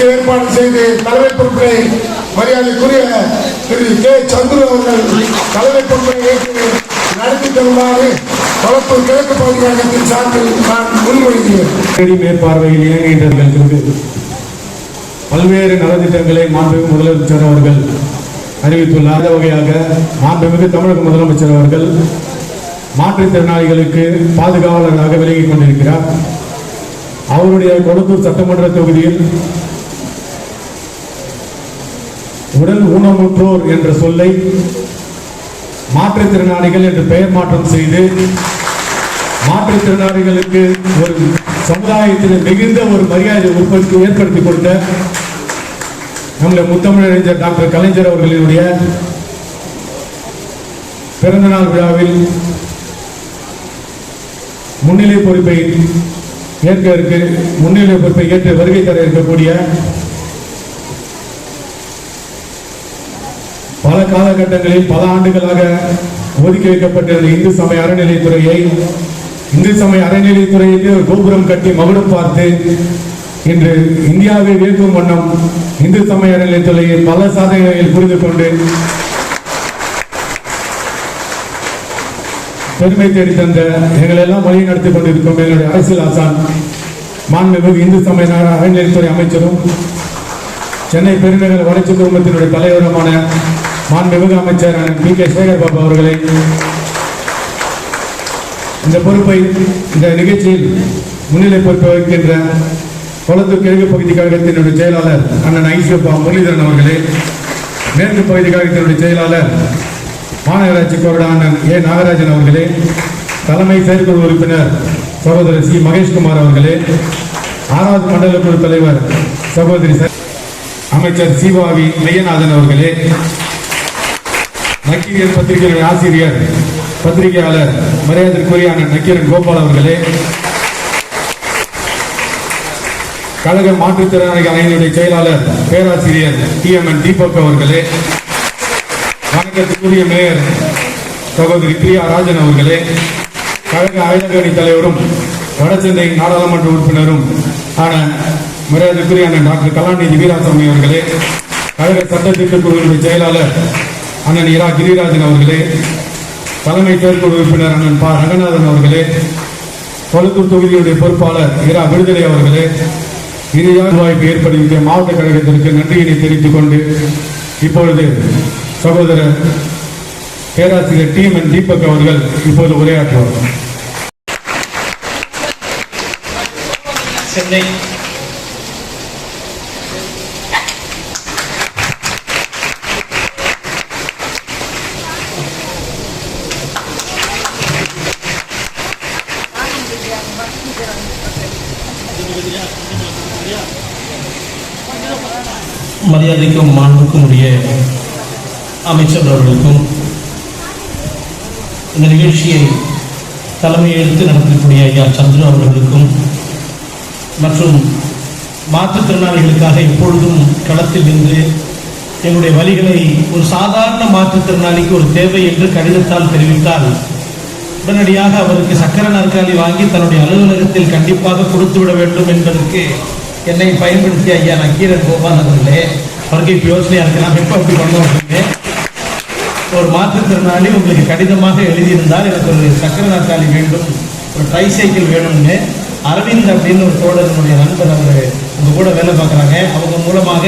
நிகழ்ச்சி ஏற்பாடு செய்து தலைமை பொறுப்பை மரியாதைக்குரிய திரு கே. சந்துரு அவர்கள் தலைமை பொறுப்பை ஏற்று நடத்தி தருமாறு கொளத்தூர் கிழக்கு பகுதி சார்பில் நான் முன்மொழிகிறேன். மேற்பார்வையில் இயங்குகின்றவர்களுக்கு பல்வேறு நலத்திட்டங்களை மாண்புமிகு முதலமைச்சர் அவர்கள் அறிவித்துள்ளார். வகையாக மாண்புமிகு தமிழக முதலமைச்சர் அவர்கள் மாற்றுத்திறனாளிகளுக்கு பாதுகாவலராக விலகிக் கொண்டிருக்கிறார். அவருடைய கொளத்தூர் சட்டமன்ற தொகுதியில் உடல் ஊனமுற்றோர் என்ற சொல்லை மாற்றுத்திறனாளிகள் என்று பெயர் மாற்றம் செய்து மாற்றுத்திறனாளிகளுக்கு ஒரு சமுதாயத்தில் மிகுந்த ஒரு மரியாதை உற்பத்தி ஏற்படுத்தி கொடுத்த நம்முடைய முத்தமிழறிஞர் டாக்டர் கலைஞர் அவர்களினுடைய பிறந்தநாள் விழாவில் முன்னிலை பொறுப்பை ஏற்க இருக்கு முன்னிலை பொறுப்பை ஏற்று வருகை தர இருக்கக்கூடிய பல காலகட்டங்களில் பல ஆண்டுகளாக ஒதுக்கி வைக்கப்பட்டிருந்த இந்து சமய அறநிலைத்துறையை இந்து சமய அறநிலைத்துறைக்கு கோபுரம் கட்டி மகுடம் பார்த்து இன்று இந்தியாவை வியக்கும் வண்ணம் இந்து சமய அறநிலைத்துறையை பல சாதனைகளில் புரிந்து கொண்டு பெருமை தேடி தந்த எங்களை எல்லாம் வழி நடத்தி கொண்டிருக்கும் எங்களுடைய அரசியல் ஆசான் மாண்புமிகு இந்து சமய அறநிலைத்துறை அமைச்சரும் சென்னை பெருநகர வளர்ச்சி குழுமத்தினுடைய தலைவருமான மாண்புமிகு அமைச்சர் அண்ணன் பி கே சேகர் பாபு அவர்களை இந்த பொறுப்பை இந்த நிகழ்ச்சியில் முன்னிலை பொறுப்பை வகிக்கின்ற கொளத்து கிழக்கு பகுதி கழகத்தினுடைய செயலாளர் அண்ணன் ஐசியப்பா முரளிதரன் அவர்களே மேற்கு பகுதி கழகத்தினுடைய செயலாளர் மாநகராட்சி கொறடா அண்ணன் ஏ நாகராஜன் அவர்களே தலைமை செயற்குழு உறுப்பினர் சகோதரர் சி மகேஷ்குமார் அவர்களே ஆறாவது மண்டல குழு தலைவர் சகோதரி அமைச்சர் சிவாவி மெய்யநாதன் அவர்களே நக்கீரியர் பத்திரிகையின் ஆசிரியர் பத்திரிகையாளர் மரியாதைக்குரிய அண்ணன் நக்கீரன் கோபால் அவர்களே. கழக மாற்றுத்திறனாளி அணியினுடைய செயலாளர் பேராசிரியர் டி எம் என் தீபக் அவர்களே. வணக்கத்துக்குரிய மேயர் சகோதரி பிரியா ராஜன் அவர்களே. கழக அயலகணி தலைவரும் வடசென்னை நாடாளுமன்ற உறுப்பினரும் ஆன மரியாதைக்குரிய அண்ணன் டாக்டர் கலாநிதி வீராசாமி அவர்களே. கழக சட்டத்திட்ட குழுவினுடைய செயலாளர் அண்ணன் இரா கிரிராஜன் அவர்களே தலைமை செயற்குழு உறுப்பினர் அண்ணன் பா. ரங்கநாதன் அவர்களே கொளத்தூர் தொகுதியுடைய பொறுப்பாளர் இரா விடுதலை அவர்களே இறுதியாக வாய்ப்பு ஏற்படுத்திய மாவட்ட கழகத்திற்கு நன்றியினை தெரிவித்துக் கொண்டு இப்பொழுது சகோதரர் பேராசிரியர் டி. என். தீபக் அவர்கள் இப்போது உரையாற்றுவார்கள் சென்னை மரியாதைக்கும் மாண்புக்கும் உரிய அமைச்சர் அவர்களுக்கும் இந்த நிகழ்ச்சியை தலைமை எடுத்து நடத்தக்கூடிய ஐயா சந்திரு அவர்களுக்கும் மற்றும் மாற்றுத்திறனாளிகளுக்காக எப்பொழுதும் களத்தில் நின்று எங்களுடைய வழிகளை ஒரு சாதாரண மாற்றுத்திறனாளிக்கு ஒரு தேவை என்று கடிதத்தால் தெரிவித்தால் உடனடியாக அவருக்கு சக்கர நாற்காலி வாங்கி தன்னுடைய அலுவலகத்தில் கண்டிப்பாக கொடுத்து விட வேண்டும் என்பதற்கு என்னை பயன்படுத்தி ஐயா நான் கோபால் அவர்களே அவருக்கு இப்போ யோசனையா இருக்கலாம் எப்போ அப்படி பண்ணோம் அப்படின்னு ஒரு மாற்றுத்திறனாளி உங்களுக்கு கடிதமாக எழுதியிருந்தால் எனக்கு ஒரு சக்கர நாற்காலி வேண்டும் ஒரு ட்ரை சைக்கிள் வேணும்னு. அரவிந்த் அப்படின்னு ஒரு தோழர்களுடைய நண்பர் அவர் உங்க கூட வேலை பார்க்குறாங்க. அவங்க மூலமாக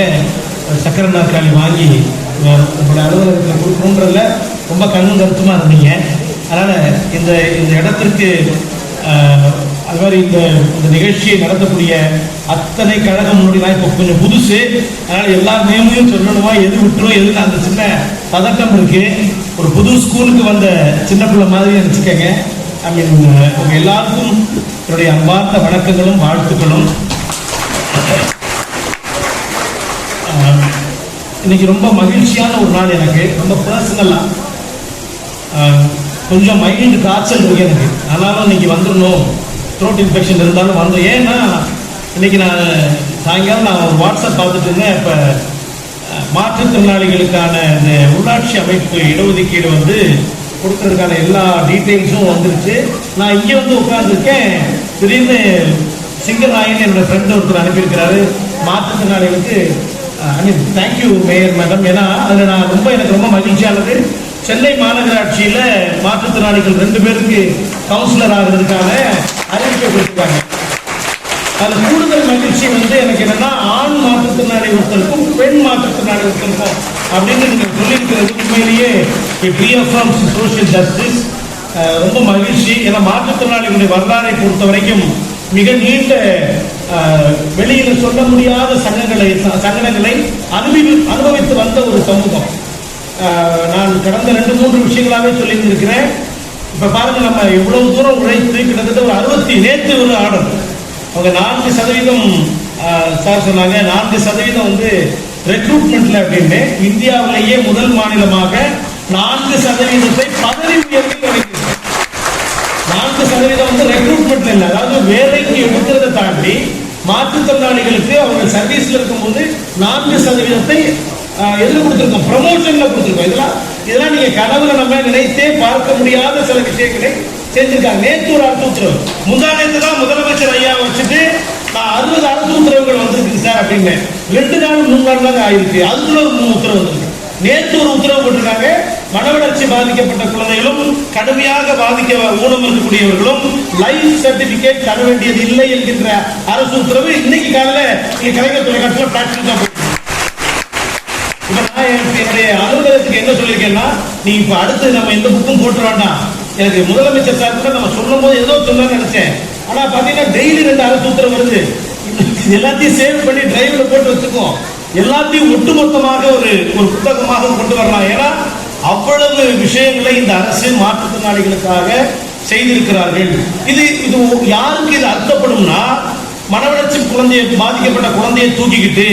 ஒரு சக்கர நாற்காலி வாங்கி உங்களுடைய அலுவலகத்தில் கொடுக்கணுன்றதுல ரொம்ப கண்ணும் கருத்துமாக இருந்தீங்க. அதனால் இந்த இந்த இடத்திற்கு அது மாதிரி இந்த இந்த நிகழ்ச்சியை நடத்தக்கூடிய அத்தனை கழகம் முன்னாடி இப்போ கொஞ்சம் புதுசு. அதனால எல்லா நேமையும் சொல்லணுமா எது விட்டுரும் எதுன்னு அந்த சின்ன பதட்டம் இருக்கு. ஒரு புது ஸ்கூலுக்கு வந்த சின்ன பிள்ளை மாதிரி நினச்சிக்கங்க. ஐ மீன் உங்க எல்லாருக்கும் என்னுடைய அன்பார்ந்த வணக்கங்களும் வாழ்த்துக்களும். இன்னைக்கு ரொம்ப மகிழ்ச்சியான ஒரு நாள் எனக்கு ரொம்ப பர்சனலாக கொஞ்சம் மைண்டு காய்ச்சல் இருக்கு எனக்கு. ஆனாலும் இன்னைக்கு வந்துடணும். த்ரோட் இன்ஃபெக்ஷன் இருந்தாலும் வந்தோம் ஏன்னா இன்னைக்கு நான் சாயங்காலம் நான் ஒரு வாட்ஸ்அப் பார்த்துட்டு இருந்தேன். இப்போ மாற்றுத்திறனாளிகளுக்கான இந்த உள்ளாட்சி அமைப்பு இடஒதுக்கீடு வந்து கொடுக்கறதுக்கான எல்லா டீட்டெயில்ஸும் வந்துருச்சு. நான் இங்கே வந்து உட்காந்துருக்கேன் திடீர்னு சிங்கராயன் என்னோட ஃப்ரெண்ட் ஒருத்தர் அனுப்பியிருக்கிறாரு. மாற்றுத்திறனாளிகளுக்கு I mean thank you mayor madam ஏன்னா அதில் நான் ரொம்ப எனக்கு ரொம்ப மகிழ்ச்சியானது சென்னை மாநகராட்சியில் மாற்றுத்திறனாளிகள் ரெண்டு பேருக்கு கவுன்சிலர் ஆகிறதுக்கான அறிவிப்பை கொடுத்துருக்காங்க. அது கூடுதல் மகிழ்ச்சி வந்து எனக்கு என்னன்னா ஆண் மாற்றுத்திறனாளி ஒருத்தருக்கும் பெண் மாற்றுத்திறனாளி ஒருத்தருக்கும் அப்படின்னு நீங்க சொல்லியிருக்கிறது உண்மையிலேயே பிஎஃப்எம் சோசியல் ஜஸ்டிஸ் ரொம்ப மகிழ்ச்சி. ஏன்னா மாற்றுத்திறனாளிகளுடைய வரலாறை பொறுத்த வரைக்கும் மிக நீண்ட வெளியில் வெளியில சொல்ல முடியாத சங்கங்களை சங்கடங்களை அனுபவி அனுபவித்து வந்த ஒரு சமூகம். நான் கடந்த ரெண்டு மூன்று விஷயங்களாகவே சொல்லியிருந்திருக்கிறேன். இப்போ பாருங்க நம்ம எவ்வளவு தூரம் உழைத்து கிட்டத்தட்ட ஒரு அறுபத்தி நேற்று ஒரு ஆர்டர். அவங்க நான்கு சதவீதம் ஆஹ், சார் சொன்னாங்க நான்கு சதவீதம் வந்து ரெக்ரூட்மெண்ட்ல அப்படின்னு. இந்தியாவிலேயே முதல் மாநிலமாக நான்கு சதவீதத்தை பதவி உயர்வு நான்கு சதவீதம் வந்து ரெக்ரூட்மெண்ட்ல இல்லை அதாவது வேலைக்கு எடுக்கிறத தாண்டி மாற்றுத்திறனாளிகளுக்கு அவங்க சர்வீஸ்ல இருக்கும்போது நான்கு சதவீதத்தை எதில் கொடுத்துருக்கோம்? ப்ரமோஷனில் கொடுத்துருக்கோம். இதெல்லாம் இதெல்லாம் நீங்க கனவுல நம்ம நினைத்தே பார்க்க முடியாத சில விஷயங்களை செஞ்சிருக்காங்க. நேற்று ஒரு அரசு உத்தரவு முந்தா தான் முதலமைச்சர் ஐயா வச்சுட்டு நான் அறுபது அரசு உத்தரவுகள் வந்திருக்கு சார் அப்படின்னு. ரெண்டு நாள் மூணு நாள் தாங்க ஆயிருக்கு. அதுக்குள்ள ஒரு மூணு உத்தரவு வந்திருக்கு. நேற்று ஒரு உத்தரவு போட்டிருக்காங்க. மனவளர்ச்சி பாதிக்கப்பட்ட குழந்தைகளும் கடுமையாக பாதிக்க ஊனம் இருக்கக்கூடியவர்களும் லைஃப் சர்டிபிகேட் தர வேண்டியது இல்லை என்கின்ற அரசு உத்தரவு இன்னைக்கு காலையில் நீங்க கலைஞர் தொலைக்காட்சியில் பிராக்டிகா போட்டு இப்ப நான் எனக்கு என்னுடைய அலுவலகத்துக்கு என்ன சொல்லியிருக்கேன்னா நீ இப்போ அடுத்து நம்ம எந்த புக்கும் போட்டு வேண்டாம் எனக்கு முதலமைச்சர் சார் கூட நம்ம சொல்லும் போது ஏதோ சொல்லணும்னு நினைச்சேன். ஆனால் பார்த்தீங்கன்னா டெய்லி ரெண்டு அரசு உத்தரவு வருது. எல்லாத்தையும் சேவ் பண்ணி டிரைவ்ல போட்டு வச்சுக்குவோம் எல்லாத்தையும் ஒட்டுமொத்தமாக ஒரு ஒரு புத்தகமாக கொண்டு வரலாம். ஏன்னா அவ்வளவு விஷயங்களை இந்த அரசு மாற்றுத்திறனாளிகளுக்காக செய்திருக்கிறார்கள். இது இது யாருக்கு இது அர்த்தப்படும்னா மனவளர்ச்சி குழந்தையை பாதிக்கப்பட்ட குழந்தையை தூக்கிக்கிட்டு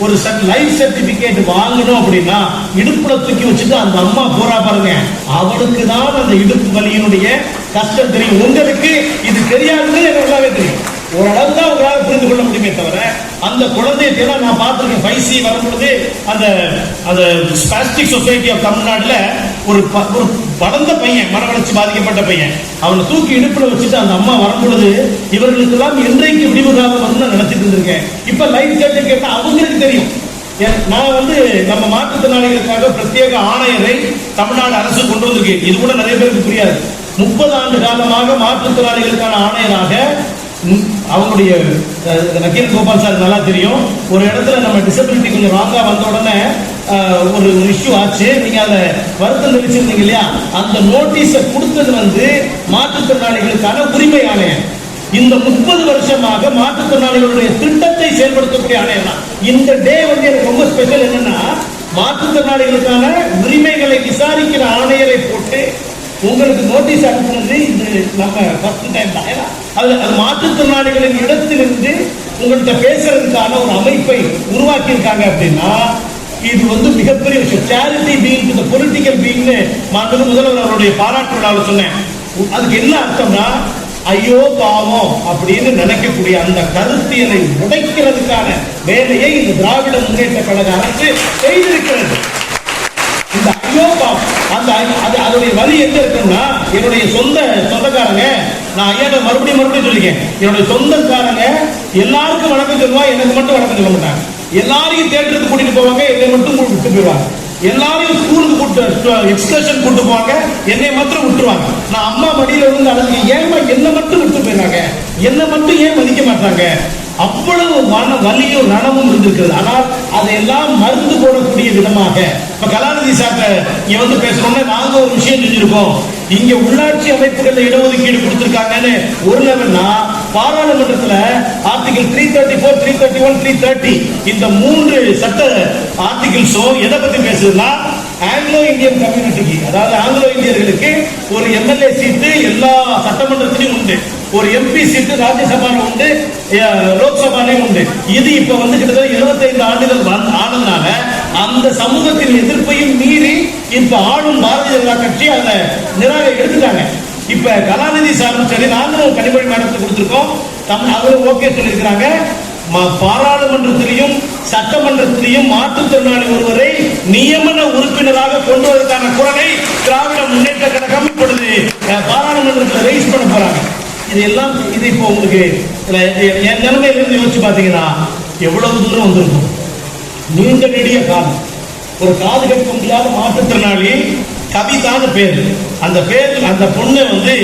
ஒரு லைஃப் சர்டிபிகேட் வாங்கணும் அப்படின்னா இடுப்புல தூக்கி வச்சுட்டு அந்த அம்மா போறா பாருங்க. அவளுக்கு தான் அந்த இடுப்பு வலியினுடைய கஷ்டம் தெரியும். உங்களுக்கு இது தெரியாதுன்னு எனக்கு நல்லாவே தெரியும். ஓரளவு தான் உங்களால் புரிந்து கொள்ள முடியுமே தவிர அந்த குழந்தையை தேவை நான் பார்த்துருக்கேன். ஃபைவ் சி வரும்பொழுது அந்த அந்த ஸ்பாஸ்டிக் சொசைட்டி ஆஃப் தமிழ்நாட்டில் ஒரு ப- ஒரு வளர்ந்த பையன் மன வளர்ச்சி பாதிக்கப்பட்ட பையன். அவனை தூக்கி இடுப்பில் வச்சுட்டு அந்த அம்மா வரும்பொழுது இவர்களுக்கெல்லாம் என்றைக்கு விடிவு வந்து நான் நினைச்சிட்டு இருந்திருக்கேன். இப்போ லைஃப் சர்டிபிகேட் அவங்களுக்கு தெரியும். நான் வந்து நம்ம மாற்றுத்திறனாளிகளுக்காக பிரத்யேக ஆணையரை தமிழ்நாடு அரசு கொண்டு வந்திருக்கேன் இது கூட நிறைய பேருக்கு புரியாது. முப்பது ஆண்டு காலமாக மாற்றுத்திறனாளிகளுக்கான ஆணையராக அவங்களுடைய நக்கீல் கோபால் சார் நல்லா தெரியும். ஒரு இடத்துல நம்ம டிசபிலிட்டி கொஞ்சம் ராங்காக வந்த உடனே ஒரு இஷ்யூ ஆச்சு. நீங்க அதை வருத்தம் தெரிவிச்சிருந்தீங்க இல்லையா? அந்த நோட்டீஸை கொடுத்தது வந்து மாற்றுத்திறனாளிகளுக்கான உரிமை ஆணையம். இந்த முப்பது வருஷமாக மாற்றுத்திறனாளிகளுடைய திட்டத்தை செயல்படுத்தக்கூடிய ஆணையம் தான். இந்த டே வந்து எனக்கு ரொம்ப ஸ்பெஷல் என்னன்னா மாற்றுத்திறனாளிகளுக்கான உரிமைகளை விசாரிக்கிற ஆணையரை போட்டு உங்களுக்கு நோட்டீஸ் அனுப்புனது இது நம்ம ஃபர்ஸ்ட் டைம் தான் ஏன்னா அது அது மாற்றுத்திறனாளிகளின் இடத்திலிருந்து உங்கள்கிட்ட பேசுறதுக்கான ஒரு அமைப்பை உருவாக்கி அப்படின்னா இது வந்து மிகப்பெரிய விஷயம். சேரிட்டி பீங் இந்த பொலிட்டிக்கல் பீங்னு மாண்பு முதல்வர் அவருடைய பாராட்டு விழாவில் சொன்னேன். அதுக்கு என்ன அர்த்தம்னா ஐயோ பாவம் அப்படின்னு நினைக்கக்கூடிய அந்த கருத்தியலை உடைக்கிறதுக்கான வேலையை இந்த திராவிட முன்னேற்ற கழக அரசு செய்திருக்கிறது. இந்த ஐயோ அந்த அது அதோடைய வழி எங்க இருக்குன்னா என்னுடைய சொந்த சொந்தக்காரங்க நான் ஐயாட்ட மறுபடியும் மறுபடியும் சொல்லிக்கேன் என்னுடைய சொந்தக்காரங்க எல்லாருக்கும் வணக்கம் சொல்லுவா எனக்கு மட்டும் வணக்கம் சொல்ல மாட்டாங்க. எல்லாரையும் தேட்டருக்கு கூட்டிட்டு போவாங்க என்னை மட்டும் விட்டு போயிடுவாங்க. எல்லாரையும் ஸ்கூலுக்கு கூட்டு எக்ஸ்கர்ஷன் கூட்டு போவாங்க என்னை மாத்திரம் விட்டுருவாங்க. நான் அம்மா மடியில இருந்து அழகு ஏன் என்ன மட்டும் விட்டு போயிடுறாங்க? என்னை மட்டும் ஏன் மதிக்க மாட்டாங்க அவ்வளவு மன வலியும் ரணமும் இருந்திருக்கிறது. ஆனால் அதையெல்லாம் மருந்து போடக்கூடிய விதமாக இப்ப கலாநிதி சார்ட்ட இங்க வந்து பேசணும்னா நாங்க ஒரு விஷயம் செஞ்சிருக்கோம் இங்க உள்ளாட்சி அமைப்புகள்ல இடஒதுக்கீடு கொடுத்திருக்காங்கன்னு ஒரு லெவல்னா பாராளுமன்றத்துல article three thirty four three thirty one three thirty இந்த மூன்று சட்ட ஆர்டிகிள்ஸும் எதை பத்தி பேசுதுன்னா ஆங்கிலோ இந்தியன் கம்யூனிட்டிக்கு அதாவது ஆங்கிலோ இந்தியர்களுக்கு ஒரு எம்எல்ஏ சீட்டு எல்லா சட்டமன்றத்திலும் உண்டு. ஒரு எம்பி சீட்டு ராஜ்யசபால உண்டு லோக்சபாலையும் உண்டு. இது இப்ப வந்து கிட்டத்தட்ட 25 ஆண்டுகள் ஆனதுனால அந்த சமூகத்தின் எதிர்ப்பையும் மீறி இப்ப ஆளும் பாரதிய ஜனதா கட்சி அதை நிராக எடுத்துட்டாங்க. இப்ப கலாநிதி சாரும் சரி நாங்களும் கனிமொழி மேடத்துக்கு கொடுத்துருக்கோம். தமிழ் அவரும் ஓகே சொல்லியிருக்கிறாங்க. ம- பாராளுமன்றத்திலையும் சட்டமன்றத்திலையும் மாற்றுத்திறனாளி ஒருவரை நியமன உறுப்பினராக கொண்டு வருவதற்கான குரலை திராவிட முன்னேற்ற கழகம் இப்பொழுது பாராளுமன்றத்தில் ரைஸ் பண்ண போறாங்க. இது எல்லாம் இது இப்போ உங்களுக்கு என் நிலைமையில இருந்து யோசிச்சு பார்த்தீங்கன்னா எவ்வளவு தூரம் வந்திருக்கும்? நீண்ட நெடிய காலம் ஒரு காது கேட்க முடியாத மாற்றுத்திறனாளி கவிதான்னு பேர். அந்த பேர் அந்த பொண்ணு வந்து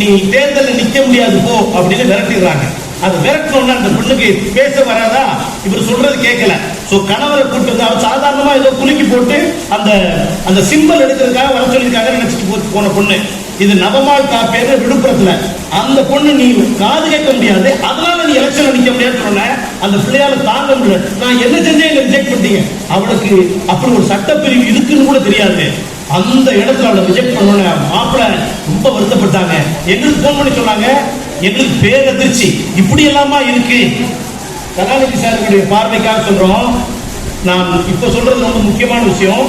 நீ தேர்தலில் நிக்க முடியாது போ அப்படின்னு விரட்டிடுறாங்க. அது விரட்டணும்னா அந்த பொண்ணுக்கு பேச வராதா? இவர் சொல்றது கேட்கல. ஸோ கணவரை கூட்டு வந்து அவர் சாதாரணமா ஏதோ குலுக்கி போட்டு அந்த அந்த சிம்பிள் எடுக்கிறதுக்காக வர சொல்லியிருக்காங்க நினைச்சிட்டு போன பொண்ணு. இது நவமாள் காப்பேரு விழுப்புரத்துல. அந்த பொண்ணு நீ காது கேட்க முடியாது. அதனால நீ எலெக்ஷன்ல நிக்க முடியாதுன்னு சொன்ன. அந்த பிள்ளையால தாங்க முடியல. நான் என்ன செஞ்சேன்? எங்க ரிஜெக்ட் பண்ணிட்டீங்க. அவளுக்கு அப்படி ஒரு சட்டப்பிரிவு இருக்குன்னு கூட தெரியாது. அந்த இடத்துல அவளை ரிஜெக்ட் பண்ணோன்னு மாப்பிள்ள ரொம்ப வருத்தப்பட்டாங்க. எங்களுக்கு போன் பண்ணி சொன்னாங்க. எங்களுக்கு பேர் அதிர்ச்சி இப்படி எல்லாமா இருக்கு? கலாநிதி சாருடைய பார்வைக்காக சொல்றோம். நான் இப்ப சொல்றது ரொம்ப முக்கியமான விஷயம்.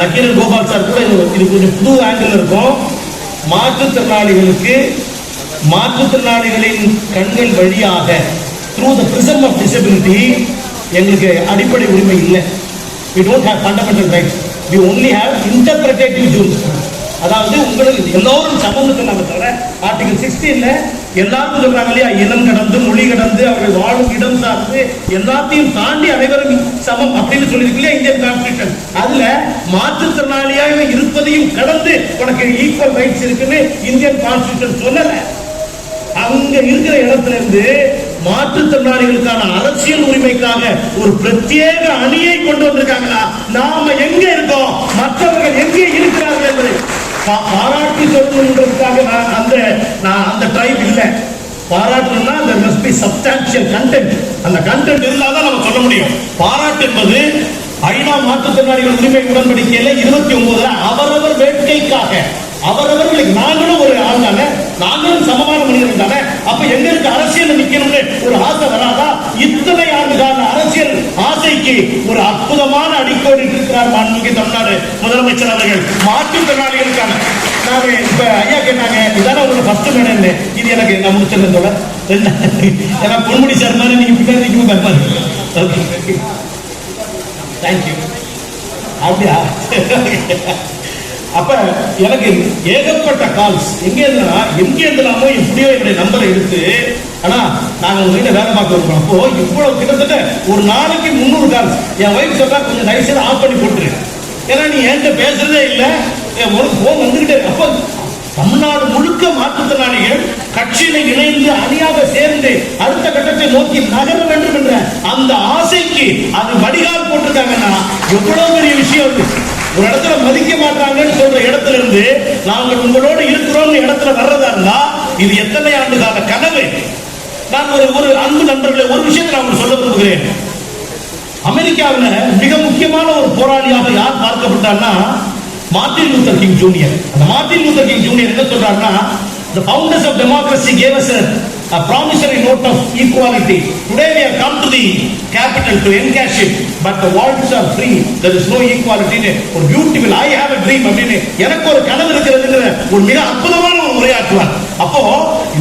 நக்கீரன் கோபால் சார் கூட இது கொஞ்சம் புது ஆங்கிள் இருக்கும். மாற்றுத்திறனாளிகளுக்கு மாற்றுத்திறனாளிகளின் கண்கள் வழியாக through the prism of disability எங்களுக்கு அடிப்படை உரிமை இல்லை we don't have fundamental rights we only have interpretative rules அதாவது உங்களுக்கு எல்லோரும் சமூகத்தை நம்ம தவிர ஆர்டிகல் சிக்ஸ்டீன்ல எல்லாருக்கும் சொல்றாங்க இல்லையா? இனம் கடந்து மொழி கடந்து அவர்கள் வாழும் இடம் சார்ந்து எல்லாத்தையும் தாண்டி அனைவரும் சமம் அப்படின்னு சொல்லியிருக்கு இல்லையா இந்தியன் கான்ஸ்டியூஷன் அதுல மாற்றுத்திறனாளியாக இருப்பதையும் கடந்து உனக்கு ஈக்குவல் ரைட்ஸ் இருக்குன்னு இந்தியன் கான்ஸ்டியூஷன் சொல்லல. அங்க இருக்கிற இடத்துல இருந்து மாற்றுத்திறனாளிகளுக்கான அரசியல் உரிமைக்காக ஒரு பிரத்யேக அணியை கொண்டு வந்திருக்காங்களா? நாம எங்க இருக்கோம்? மற்றவர்கள் எங்கே இருக்கிறார்கள் என்பதை பாராட்டி சொல்லணுன்றதுக்காக நான் அந்த நான் அந்த டைப் இல்லை. பாராட்டணும்னா அந்த மஸ்ட் பி substantial கண்டென்ட் அந்த கண்டென்ட் இருந்தால் தான் நம்ம சொல்ல முடியும். பாராட்டு என்பது ஐநா மாற்றுத்திறனாளிகள் உரிமை உடன்படிக்கையில இருபத்தி ஒன்பதுல அவரவர் வேட்கைக்காக. அவரவர்களுக்கு நாங்களும் ஒரு ஆள் தானே நாங்களும் சமமான மனிதர்கள் தானே அப்ப எங்க இருக்கு அரசியல் நிக்கணும்னு ஒரு ஆசை வராதா இத்தனை ஆண்டு கால அரசியல் ஆசைக்கு ஒரு அற்புதமான அடிக்கோடு இருக்கிறார் மாண்புமிகு தமிழ்நாடு முதலமைச்சர் அவர்கள். மாற்றுத்திறனாளிகளுக்கான நாங்க இப்ப ஐயா கேட்டாங்க இதான உங்களோட ஃபர்ஸ்ட் மேடம் இது எனக்கு நான் முடிச்சிருந்தேன் ஏன்னா பொன்முடி சார் மாதிரி நீங்க பின்னாடி நிற்கும் பயமா ஓகே தேங்க்யூ அப்படியா? அப்ப எனக்கு ஏகப்பட்ட கால்ஸ் எங்க இருந்தா எங்க இருந்தாமோ எப்படியோ என்னுடைய நம்பரை எடுத்து ஆனா நாங்க உங்க வீட்டுல வேலை பார்க்க இருக்கோம் அப்போ இவ்வளவு கிட்டத்தட்ட ஒரு நாளைக்கு முந்நூறு கால்ஸ் என் ஒய்ஃப் சொன்னா கொஞ்சம் தயவு ஆஃப் பண்ணி போட்டுரு. ஏன்னா நீ என்கிட்ட பேசுறதே இல்ல. என் ஒரு போன் வந்துகிட்டே அப்ப தமிழ்நாடு முழுக்க மாற்றுத்திறனாளிகள் கட்சியில இணைந்து அணியாக சேர்ந்து அடுத்த கட்டத்தை நோக்கி நகர வேண்டும் என்ற அந்த ஆசைக்கு அது வடிகால் போட்டிருக்காங்கன்னா எவ்வளவு பெரிய விஷயம் இருக்கு ஒரு இடத்துல மதிக்க மாட்டாங்கன்னு சொல்ற இடத்துல இருந்து நாங்கள் உங்களோடு இருக்கிறோம் இடத்துல வர்றதா இருந்தா இது எத்தனை ஆண்டு கால கனவு? நான் ஒரு ஒரு அன்பு நண்பர்களை ஒரு விஷயத்தை நான் சொல்ல விரும்புகிறேன். அமெரிக்காவில் மிக முக்கியமான ஒரு போராளியாக யார் பார்க்கப்பட்டார்னா மார்டின் லூத்தர் கிங் ஜூனியர். அந்த மார்டின் லூத்தர் கிங் ஜூனியர் என்ன சொல்றாருன்னா the founders of democracy gave us a, promissory note of equality today we have come to the capital to encash it but the vaults are free there is no equality ன்னு ஒரு beautiful i have a dream அப்படின்னு எனக்கு ஒரு கனவு இருக்கிறதுங்கிற ஒரு மிக அற்புதமான ஒரு உரையாற்றுவார் அப்போ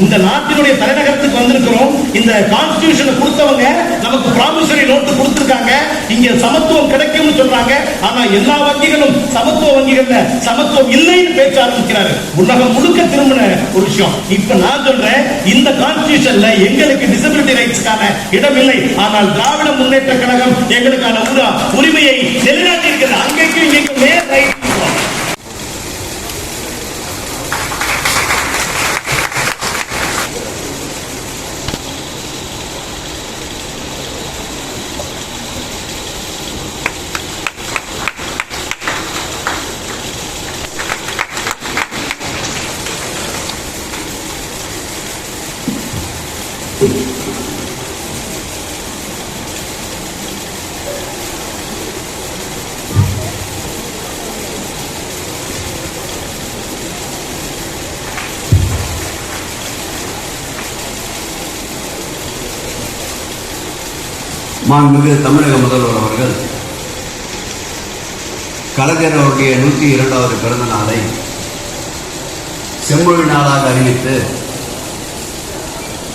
இந்த நாட்டினுடைய தலைநகரத்துக்கு வந்திருக்கிறோம். இந்த கான்ஸ்டியூஷனை கொடுத்தவங்க நமக்கு ப்ராமிசரி நோட்டு கொடுத்திருக்காங்க. இங்க சமத்துவம் கிடைக்கும்னு சொல்றாங்க. ஆனா எல்லா வங்கிகளும் சமத்துவ வங்கிகள்ல சமத்துவம் இல்லைன்னு பேச ஆரம்பிக்கிறாரு. உலகம் முழுக்க திரும்பின ஒரு விஷயம். இப்ப நான் சொல்றேன் இந்த கான்ஸ்டிடியூஷன்ல எங்களுக்கு டிசபிலிட்டி ரைட்ஸ்க்கான இடம் இல்லை ஆனால் திராவிட முன்னேற்ற கழகம் எங்களுக்கான உரிமையை நிலைநாட்டி இருக்கிறது அங்கேயும் இங்கே ரைட் மாண்புமிகு தமிழக முதல்வர் அவர்கள் கலைஞர் அவருடைய நூற்றி இரண்டாவது பிறந்த நாளை செம்மொழி நாளாக அறிவித்து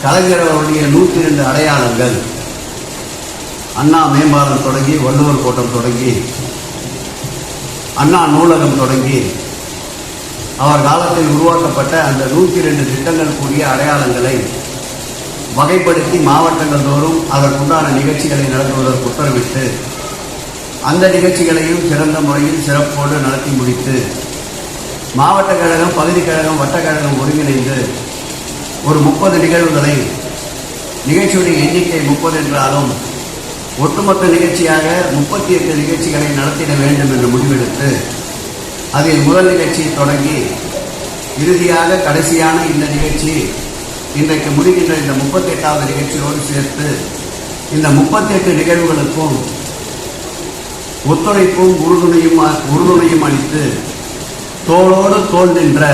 கலைஞர் அவருடைய நூற்றி இரண்டு அடையாளங்கள் அண்ணா மேம்பாலம் தொடங்கி வள்ளுவர் கோட்டம் தொடங்கி அண்ணா நூலகம் தொடங்கி அவர் காலத்தில் உருவாக்கப்பட்ட அந்த நூற்றி ரெண்டு திட்டங்கள் கூடிய அடையாளங்களை வகைப்படுத்தி மாவட்டங்கள் தோறும் அதற்குண்டான நிகழ்ச்சிகளை நடத்துவதற்கு உத்தரவிட்டு அந்த நிகழ்ச்சிகளையும் சிறந்த முறையில் சிறப்போடு நடத்தி முடித்து மாவட்ட கழகம் பகுதி கழகம் வட்ட கழகம் ஒருங்கிணைந்து ஒரு முப்பது நிகழ்வுகளை நிகழ்ச்சியுடைய எண்ணிக்கை முப்பது என்றாலும் ஒட்டுமொத்த நிகழ்ச்சியாக முப்பத்தி எட்டு நிகழ்ச்சிகளை நடத்திட வேண்டும் என்று முடிவெடுத்து அதில் முதல் நிகழ்ச்சி தொடங்கி இறுதியாக கடைசியான இந்த நிகழ்ச்சி இன்றைக்கு முடிகின்ற இந்த முப்பத்தி எட்டாவது நிகழ்ச்சியோடு சேர்த்து இந்த முப்பத்தி எட்டு நிகழ்வுகளுக்கும் ஒத்துழைப்பும் உறுதுணையும் உறுதுணையும் அளித்து தோளோடு தோல் நின்ற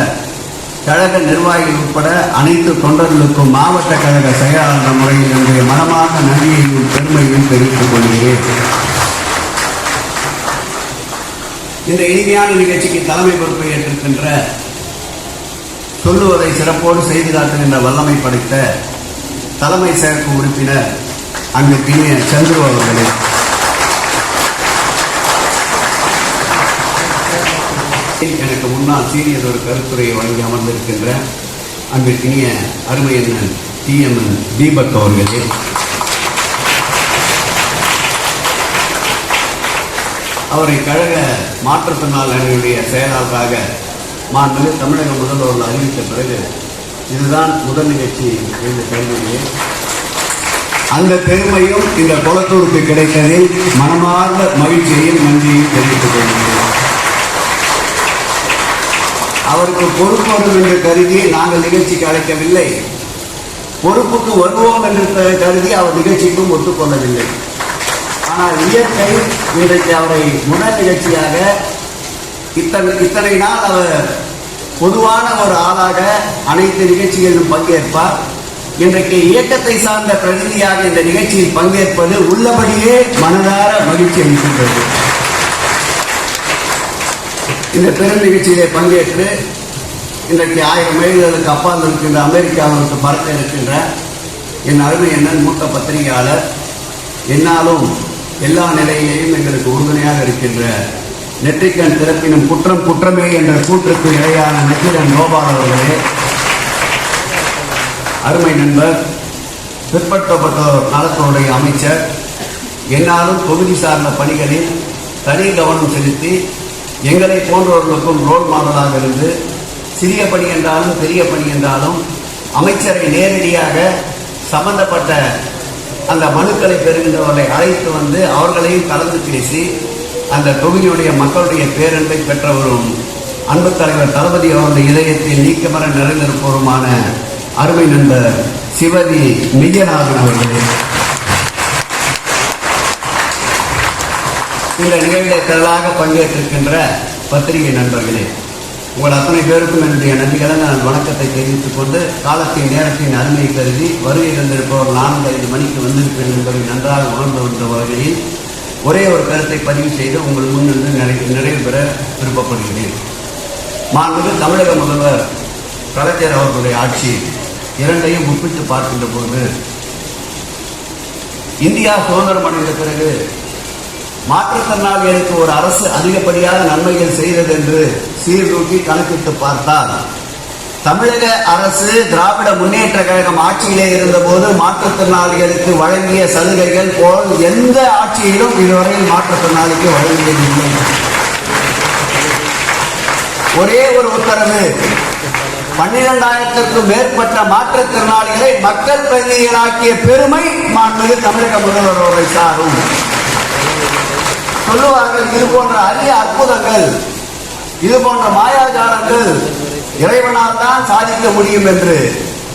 கழக நிர்வாகிகள் உட்பட அனைத்து தொண்டர்களுக்கும் மாவட்ட கழக செயலாளர் முறையில் என்னுடைய மனமாக நன்றியையும் பெருமையையும் தெரிவித்துக் கொள்கிறேன். இந்த இனிமையான நிகழ்ச்சிக்கு தலைமை பொறுப்பை ஏற்றிருக்கின்ற சொல்லுவதை சிறப்போடு செய்து காட்டுகின்ற வல்லமை படைத்த தலைமை செயற்கு உறுப்பினர் அங்கு பின்னிய சந்துரு அவர்களே. எனக்கு முன்னால் சீனியர் ஒரு கருத்துரையை வழங்கி அமர்ந்திருக்கின்ற அன்பிற்கினிய அருமையண்ணன் டிஎம்என் தீபக் அவர்களே. அவரை கழக மாற்றுத்திறனாளிகளுடைய செயலாளராக மாண்புமிகு தமிழக முதல்வர்கள் அறிவித்த பிறகு இதுதான் முதல் நிகழ்ச்சி என்று கருதுகிறேன் அந்த பெருமையும் இந்த குளத்தூருக்கு கிடைத்ததில் மனமார்ந்த மகிழ்ச்சியையும் நன்றியையும் தெரிவித்துக் கொள்கிறேன். அவருக்கு பொறுப்பு வரும் என்று கருதி நாங்கள் நிகழ்ச்சிக்கு அழைக்கவில்லை. பொறுப்புக்கு வருவோம் என்று கருதி அவர் நிகழ்ச்சிக்கும் ஒத்துக்கொள்ளவில்லை. ஆனால் இயற்கை இன்றைக்கு அவரை முதல் நிகழ்ச்சியாக இத்தனை இத்தனை நாள் அவர் பொதுவான ஒரு ஆளாக அனைத்து நிகழ்ச்சிகளிலும் பங்கேற்பார். இன்றைக்கு இயக்கத்தை சார்ந்த பிரதிநிதியாக இந்த நிகழ்ச்சியில் பங்கேற்பது உள்ளபடியே மனதார மகிழ்ச்சி அளிக்கின்றது. இந்த பெரும் நிகழ்ச்சியிலே பங்கேற்று இன்றைக்கு ஆயிரம் மைல்களுக்கு அப்பால் இருக்கின்ற அமெரிக்காவிற்கு பறக்க இருக்கின்ற என் அருமை என்ன மூத்த பத்திரிகையாளர் என்னாலும் எல்லா நிலையிலேயும் எங்களுக்கு உறுதுணையாக இருக்கின்ற நெற்றிக்கண் திறப்பினும் குற்றம் குற்றமே என்ற கூற்றுக்கு இடையான நக்கிரன் கோபால் அவர்களே. அருமை நண்பர் பிற்படுத்தப்பட்டோர் நலத்துடைய அமைச்சர் என்னாலும் தொகுதி சார்ந்த பணிகளில் தனி கவனம் செலுத்தி எங்களை போன்றவர்களுக்கும் ரோல் மாடலாக இருந்து சிறிய பணி என்றாலும் பெரிய பணி என்றாலும் அமைச்சரை நேரடியாக சம்பந்தப்பட்ட அந்த மனுக்களை பெறுகின்றவர்களை அழைத்து வந்து அவர்களையும் கலந்து பேசி அந்த தொகுதியுடைய மக்களுடைய பேரன்பை பெற்றவரும் அன்பு தலைவர் தளபதி அவருடைய இதயத்தில் நீக்கமர நிறைந்திருப்பவருமான அருமை நண்பர் சிவதி மெய்யநாதன் அவர்களே. இந்த நிகழ்வில் திரளாக பங்கேற்றிருக்கின்ற பத்திரிகை நண்பர்களே உங்கள் அத்தனை பேருக்கும் என்னுடைய நன்றிகளை நான் வணக்கத்தை தெரிவித்துக் கொண்டு காலத்தின் நேரத்தின் அருமையை கருதி வருகை தந்திருப்பவர் நான்கு ஐந்து மணிக்கு வந்திருப்பேன் என்பதை நன்றாக உணர்ந்து வந்த வகையில் ஒரே ஒரு கருத்தை பதிவு செய்து உங்கள் முன்னிருந்து நிறை நிறைவு பெற விருப்பப்படுகிறேன். மாண்பு தமிழக முதல்வர் கலைஞர் அவர்களுடைய ஆட்சி இரண்டையும் ஒப்பிட்டு பார்க்கின்ற போது இந்தியா சுதந்திரம் அடைந்த பிறகு மாற்றுத்திறனாளிகளுக்கு ஒரு அரசு அதிகப்படியான நன்மைகள் செய்தது என்று சீர்தூக்கி கணக்கிட்டு பார்த்தால் தமிழக அரசு திராவிட முன்னேற்ற கழகம் ஆட்சியிலே இருந்தபோது மாற்றுத்திறனாளிகளுக்கு வழங்கிய சலுகைகள் போல் எந்த ஆட்சியிலும் இதுவரையில் மாற்றுத்திறனாளிக்கு வழங்கியதில்லை. ஒரே ஒரு உத்தரவு. பன்னிரெண்டாயிரத்திற்கும் மேற்பட்ட மாற்றுத்திறனாளிகளை மக்கள் பிரதிநிதிகளாக்கிய பெருமை மாண்பது தமிழக முதல்வர் சாரும். சொல்லுவார்கள் இது போன்ற அரிய அற்புதங்கள் இது போன்ற மாயாஜாலங்கள் இறைவனால் தான் சாதிக்க முடியும் என்று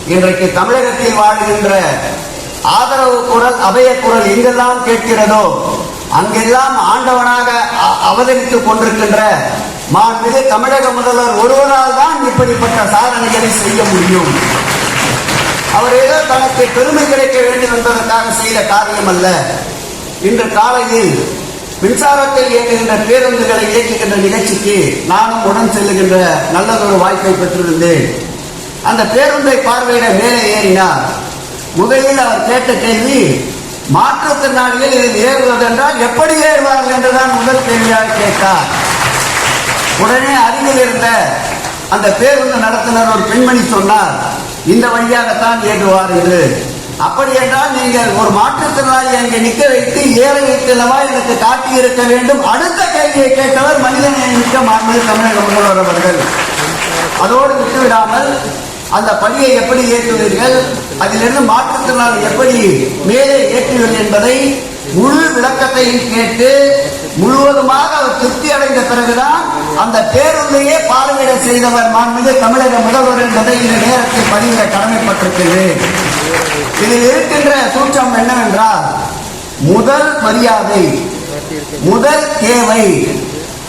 இன்றைக்கு தமிழகத்தில் வாழ்கின்ற ஆதரவு குரல் அபய குரல் எங்கெல்லாம் கேட்கிறதோ அங்கெல்லாம் ஆண்டவனாக அவதரித்துக் கொண்டிருக்கின்ற மாண்புமிகு தமிழக முதல்வர் ஒருவரால் தான் இப்படிப்பட்ட சாதனைகளை செய்ய முடியும். அவர் ஏதோ தனக்கு பெருமை கிடைக்க வேண்டும் என்பதற்காக செய்த காரியம் அல்ல. இன்று காலையில் மின்சாரத்தில் இயக்குகின்ற பேருந்துகளை இயக்குகின்ற நிகழ்ச்சிக்கு நானும் உடன் செல்லுகின்ற நல்லதொரு வாய்ப்பை பெற்றிருந்தேன். அந்த பேருந்தை பார்வையிட மேலே ஏறினார். முதலில் அவர் கேட்ட கேள்வி மாற்றுத்திறனாளிகள் இதில் ஏறுவதென்றால் எப்படி ஏறுவார்கள் என்றுதான் முதல் கேள்வியாக கேட்டார். உடனே அருகில் இருந்த அந்த பேருந்து நடத்தினர் ஒரு பெண்மணி சொன்னார் இந்த வழியாகத்தான் ஏற்றுவார் என்று அப்படி என்றால் நீங்கள் ஒரு மாற்றுத்திறனாளி அங்கே நிற்க வைத்து ஏழை வைத்தல்லவா எனக்கு காட்டி இருக்க வேண்டும். அடுத்த கேள்வியை கேட்டவர் மனிதனை மிக்க மாண்பது தமிழக முதல்வர் அவர்கள். அதோடு விட்டுவிடாமல் அந்த பணியை எப்படி ஏற்றுவீர்கள்? அதிலிருந்து மாற்றுத்திறனாளி எப்படி மேலே ஏற்றுவீர்கள் என்பதை முழு விளக்கத்தையும் கேட்டு முழுவதுமாக அவர் திருப்தி அடைந்த பிறகுதான் அந்த பேருந்தையே பார்வையிட செய்தவர் மாண்புமிகு தமிழக முதல்வர் என்பதை இந்த நேரத்தில் பதிவிட கடமைப்பட்டிருக்கிறேன். இதில் இருக்கின்ற சூட்சம் என்னவென்றால் முதல் மரியாதை முதல் தேவை.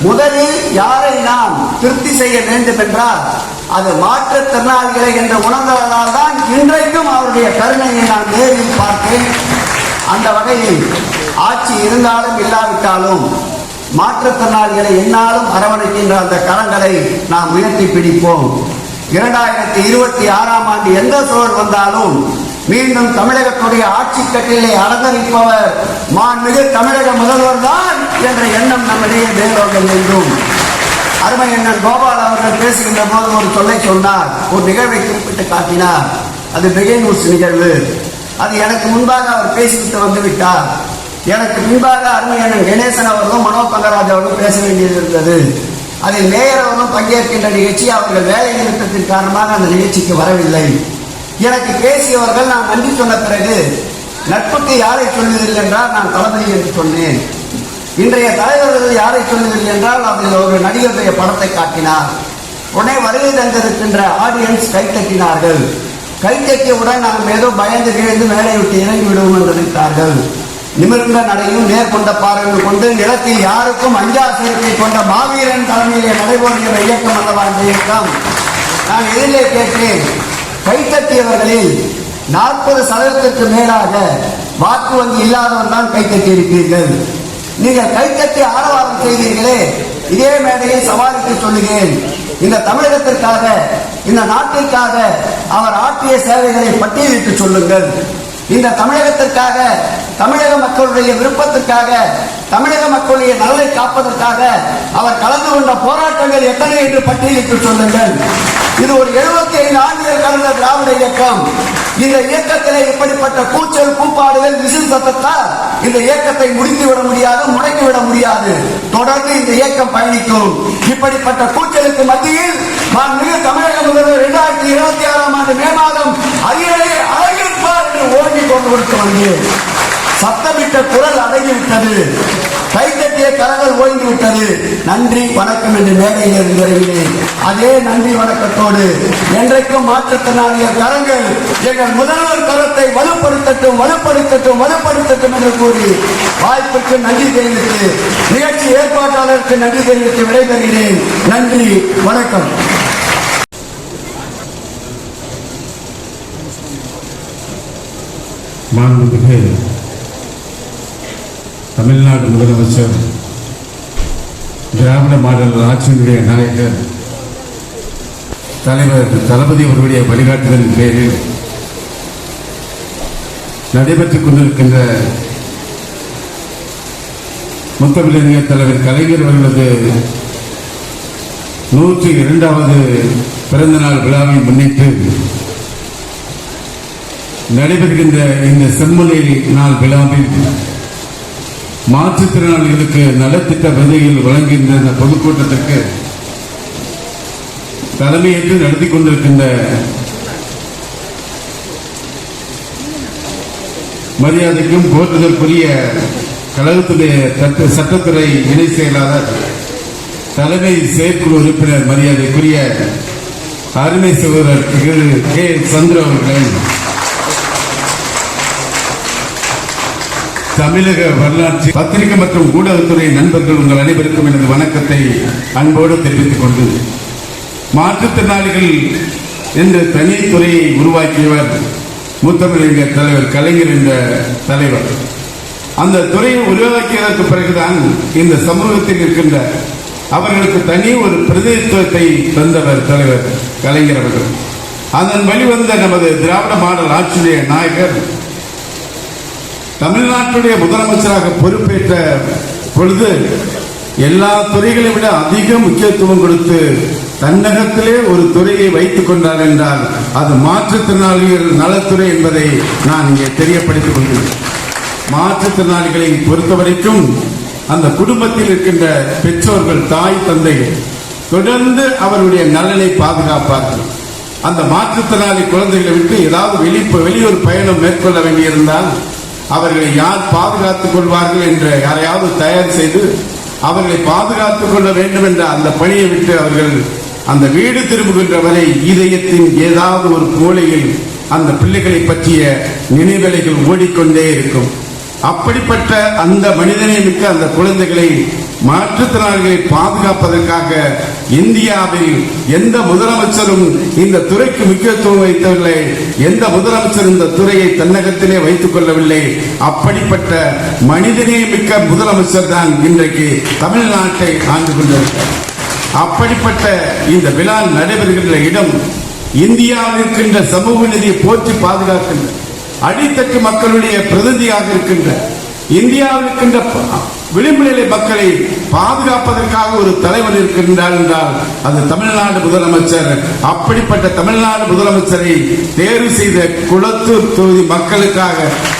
முதலில் யாரை நாம் திருப்தி செய்ய வேண்டும் என்றால் அது மாற்றுத்திறனாளிகளை என்று உணர்ந்ததால் தான் இன்றைக்கும் அவருடைய கருணையை நான் நேரில் பார்த்தேன். அந்த வகையில் ஆட்சி இருந்தாலும் இல்லாவிட்டாலும் மாற்றுத்திறனாளிகளை என்னாலும் அரவணைக்கின்ற அந்த கரங்களை நாம் உயர்த்தி பிடிப்போம். இரண்டாயிரத்தி இருபத்தி ஆறாம் ஆண்டு எந்த சூழல் வந்தாலும் மீண்டும் தமிழகத்துடைய ஆட்சி கட்டிலை அலங்கரிப்பவர் மாண்புமிகு தமிழக முதல்வர் தான் என்ற எண்ணம் நம்மிடையே மேலோங்க வேண்டும் அருமை அண்ணன் கோபால் அவர்கள் பேசுகின்ற போது ஒரு சொல்லை சொன்னார். ஒரு நிகழ்வை குறிப்பிட்டு காட்டினார். அது பெகை நிகழ்வு. அது எனக்கு முன்பாக அவர் பேசிவிட்டு வந்து விட்டார் எனக்கு முன்பாக அருமை அண்ணன் கணேசன் அவர்களும் மனோ பங்கராஜ் அவர்களும் பேச வேண்டியது இருந்தது. அதில் மேயர் அவர்களும் பங்கேற்கின்ற நிகழ்ச்சி அவர்கள் வேலை நிறுத்தத்தின் காரணமாக அந்த நிகழ்ச்சிக்கு வரவில்லை. எனக்கு பேசியவர்கள் நான் நன்றி சொன்ன பிறகு நட்புக்கு யாரை சொல்லுவதில்லை என்றால் நான் தளபதி என்று சொன்னேன். இன்றைய தலைவர்கள் யாரை சொல்லுவதில்லை என்றால் அதில் ஒரு நடிகருடைய படத்தை காட்டினார். உடனே வருகை தந்திருக்கின்ற ஆடியன்ஸ் கைத்தட்டினார்கள் கைத்தட்டியவுடன் நாம் ஏதோ பயந்து கிழந்து மேலே விட்டு இறங்கி விடுவோம் என்று நினைத்தார்கள். நிமிர்ந்த நடையும் நேர்கொண்ட பார்வையும் கொண்டு நிலத்தில் யாருக்கும் அஞ்சா சேர்க்கை கொண்ட மாவீரன் தலைமையிலே நடைபெறுகிற இயக்கம் அல்லவா இந்த இயக்கம் நான் எதிரிலே கேட்டேன் கைத்தட்டியவர்களில் நாற்பது சதவீதத்திற்கு மேலாக வாக்கு வங்கி இல்லாதவர் தான் கைத்தட்டி இருப்பீர்கள் நீங்கள் கைத்தட்டி ஆரவாரம் செய்தீர்களே இதே மேடையில் சவாலிட்டு சொல்லுகிறேன். இந்த தமிழகத்திற்காக இந்த நாட்டிற்காக அவர் ஆற்றிய சேவைகளை பட்டியலிட்டு சொல்லுங்கள். இந்த தமிழகத்திற்காக தமிழக மக்களுடைய விருப்பத்திற்காக தமிழக மக்களுடைய நலனை காப்பதற்காக அவர் கலந்து கொண்ட போராட்டங்கள் எத்தனை என்று பட்டியலிட்டு சொல்லுங்கள். இது ஒரு 75 ஐந்து ஆண்டுகள் கடந்த திராவிட இயக்கம். இந்த இயக்கத்திலே இப்படிப்பட்ட கூச்சல் கூப்பாடுகள் விசில் சத்தத்தால் இந்த இயக்கத்தை முடித்துவிட முடியாது முடக்கிவிட முடியாது. தொடர்ந்து இந்த இயக்கம் பயணிக்கும். இப்படிப்பட்ட கூச்சலுக்கு மத்தியில் மாண்புமிகு தமிழக முதல்வர் இரண்டாயிரத்தி இருபத்தி ஆறாம் ஆண்டு மே மாதம் அரியணை அழகிருப்பார் என்று ஓங்கி கொண்டு கொடுத்து வந்தேன் சத்தமிட்ட குரல் அடங்கிவிட்டது. கைத்தட்டிய கரங்கள் ஓய்ந்து விட்டது நன்றி வணக்கம் என்று மேடையில் இருந்து வருகிறேன் அதே நன்றி வணக்கத்தோடு. என்றைக்கும் மாற்றுத்திறனாளிய கரங்கள் எங்கள் முதல்வர் கரத்தை வலுப்படுத்தட்டும் வலுப்படுத்தட்டும் வலுப்படுத்தட்டும் என்று கூறி வாய்ப்புக்கு நன்றி தெரிவித்து நிகழ்ச்சி ஏற்பாட்டாளருக்கு நன்றி தெரிவித்து விடைபெறுகிறேன். நன்றி வணக்கம். மாண்புமிகு தமிழ்நாடு முதலமைச்சர் திராவிட மாடல் ஆட்சியினுடைய நாயகர் தலைவர் தளபதி அவர்களுடைய வழிகாட்டுதலின் பேரில் நடைபெற்றுக் கொண்டிருக்கின்ற முத்தமிழறிஞர் தலைவர் கலைஞர் அவர்களது நூற்றி இரண்டாவது பிறந்தநாள் விழாவை முன்னிட்டு நடைபெறுகின்ற இந்த செம்மொழி நாள் விழாவில் மாற்றுத்திறனாளிகளுக்கு நலத்திட்ட விதையில் வழங்குகின்ற இந்த பொதுக்கூட்டத்திற்கு தலைமையேற்று நடத்தி கொண்டிருக்கின்ற மரியாதைக்கும் போற்றுதற்குரிய கழகத்துடைய சட்டத்துறை இணை செயலாளர் தலைமை செயற்குழு உறுப்பினர் மரியாதைக்குரிய அருமை சகோதரர் திரு கே சந்திர அவர்களை தமிழக வரலாற்று பத்திரிகை மற்றும் ஊடகத்துறை நண்பர்கள் உங்கள் அனைவருக்கும் எனது வணக்கத்தை அன்போடு தெரிவித்துக் கொண்டு மாற்றுத்திறனாளிகள் என்ற தனித்துறையை உருவாக்கியவர் முத்தமிழறிஞர் தலைவர் கலைஞர் என்ற தலைவர். அந்த துறையை உருவாக்கியதற்கு பிறகுதான் இந்த சமூகத்தில் இருக்கின்ற அவர்களுக்கு தனி ஒரு பிரதிநிதித்துவத்தை தந்தவர் தலைவர் கலைஞர் அவர்கள். அதன் வழிவந்த நமது திராவிட மாடல் ஆட்சியுடைய நாயகர் தமிழ்நாட்டுடைய முதலமைச்சராக பொறுப்பேற்ற பொழுது எல்லா துறைகளை விட அதிக முக்கியத்துவம் கொடுத்து தன்னகத்திலே ஒரு துறையை வைத்துக் கொண்டார் என்றால் அது மாற்றுத்திறனாளிகள் நலத்துறை என்பதை நான் இங்கே தெரியப்படுத்திக் கொள்கிறேன். மாற்றுத்திறனாளிகளை பொறுத்தவரைக்கும் அந்த குடும்பத்தில் இருக்கின்ற பெற்றோர்கள் தாய் தந்தைகள் தொடர்ந்து அவருடைய நலனை பாதுகாப்பார்கள். அந்த மாற்றுத்திறனாளி குழந்தைகளை விட்டு ஏதாவது வெளி வெளியூர் பயணம் மேற்கொள்ள வேண்டியிருந்தால் அவர்களை யார் பாதுகாத்துக் கொள்வார்கள் என்ற யாரையாவது தயார் செய்து அவர்களை பாதுகாத்துக் கொள்ள வேண்டும் என்ற அந்த பணியை விட்டு அவர்கள் அந்த வீடு திரும்புகின்ற வரை இதயத்தின் ஏதாவது ஒரு கோலையில் அந்த பிள்ளைகளை பற்றிய நினைவலைகள் ஓடிக்கொண்டே இருக்கும். அப்படிப்பட்ட அந்த மனிதனை மிக்க அந்த குழந்தைகளை மாற்றுத்திறனாளிகளை பாதுகாப்பதற்காக இந்தியாவில் எந்த முதலமைச்சரும் இந்த துறைக்கு முக்கியத்துவம் வைத்தவில்லை எந்த முதலமைச்சர் இந்த துறையை தன்னகத்திலே வைத்துக் கொள்ளவில்லை. அப்படிப்பட்ட மனிதநேயமிக்க முதலமைச்சர் தான் இன்றைக்கு தமிழ்நாட்டை ஆண்டு கொண்டிருக்கிறார். அப்படிப்பட்ட இந்த விழா நடைபெறுகின்ற இடம் இந்தியாவில் இருக்கின்ற சமூக நிதியை போற்றி பாதுகாக்கின்ற அடித்தட்டு மக்களுடைய பிரதிநிதியாக இருக்கின்ற இந்தியாவில் இருக்கின்ற விளிம்பு நிலை மக்களை பாதுகாப்பதற்காக ஒரு தலைவர் இருக்கின்றார் என்றால் அது தமிழ்நாடு முதலமைச்சர். அப்படிப்பட்ட தமிழ்நாடு முதலமைச்சரை தேர்வு செய்த குளத்தூர் தொகுதி மக்களுக்காக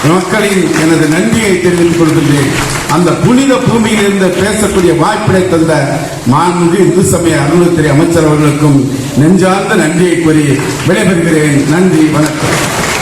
மக்களின் எனது நன்றியை தெரிவித்துக் கொள்கின்றேன். அந்த புனித பூமியில் இருந்து பேசக்கூடிய வாய்ப்பினை தந்த மாண்பு இந்து சமய அலுவலகத்துறை அமைச்சர் அவர்களுக்கும் நெஞ்சார்ந்த நன்றியை கூறி விடைபெறுகிறேன். நன்றி வணக்கம்.